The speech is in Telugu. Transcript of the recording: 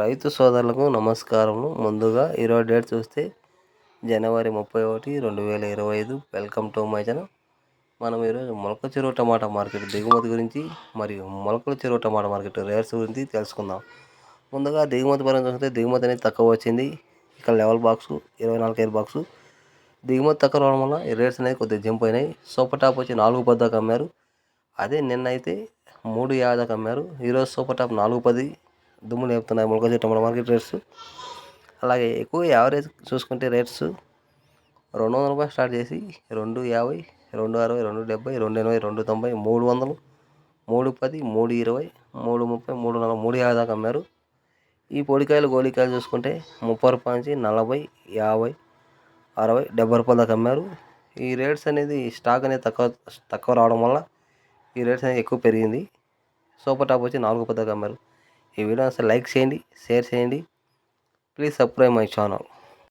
రైతు సోదరులకు నమస్కారము ముందుగా ఈరోజు డేట్ చూస్తే జనవరి ముప్పై ఒకటి రెండు వేల ఇరవై ఐదు. Welcome to my channel. మనం ఈరోజు మొలక చెరువు టమాటా మార్కెట్ దిగుమతి గురించి మరియు మొలకల చెరువు టమాటా మార్కెట్ రేట్స్ గురించి తెలుసుకుందాం. ముందుగా దిగుమతి పరంగా చూస్తే దిగుమతి అనేది తక్కువ వచ్చింది. ఇక్కడ లెవెల్ బాక్స్ ఇరవై నాలుగు ఐదు బాక్సు. దిగుమతి తక్కువ రావడం వల్ల ఈ రేట్స్ అనేవి కొద్దిగా జంప్ అయినాయి. సూపర్ టాప్ వచ్చి నాలుగు పది అమ్మారు. అదే నిన్న అయితే మూడు యాభై దాకా అమ్మారు. ఈరోజు సూపర్ టాప్ నాలుగు పది. దుమ్ము లేపుతున్నాయి మొలక టమాటా మార్కెట్ రేట్స్. అలాగే ఎక్కువ యావరేజ్ చూసుకుంటే రేట్స్ రెండు వందల రూపాయలు స్టార్ట్ చేసి రెండు యాభై రెండు అరవై రెండు డెబ్బై రెండు ఎనభై రెండు తొంభై మూడు వందలు మూడు పది మూడు ఇరవై మూడు ముప్పై మూడు నలభై మూడు యాభై దాకా అమ్మారు. ఈ పొడికాయలు గోళికాయలు చూసుకుంటే ముప్పై రూపాయల నుంచి నలభై యాభై అరవై డెబ్బై రూపాయల దాకా అమ్మారు. ఈ రేట్స్ అనేది స్టాక్ అనేది తక్కువ తక్కువ రావడం వల్ల ఈ రేట్స్ అనేది ఎక్కువ పెరిగింది. సూపర్ టాప్ వచ్చి నాలుగు పది దాకా అమ్మారు. ఈ వీడియో అసలు లైక్ చేయండి షేర్ చేయండి. Please subscribe my channel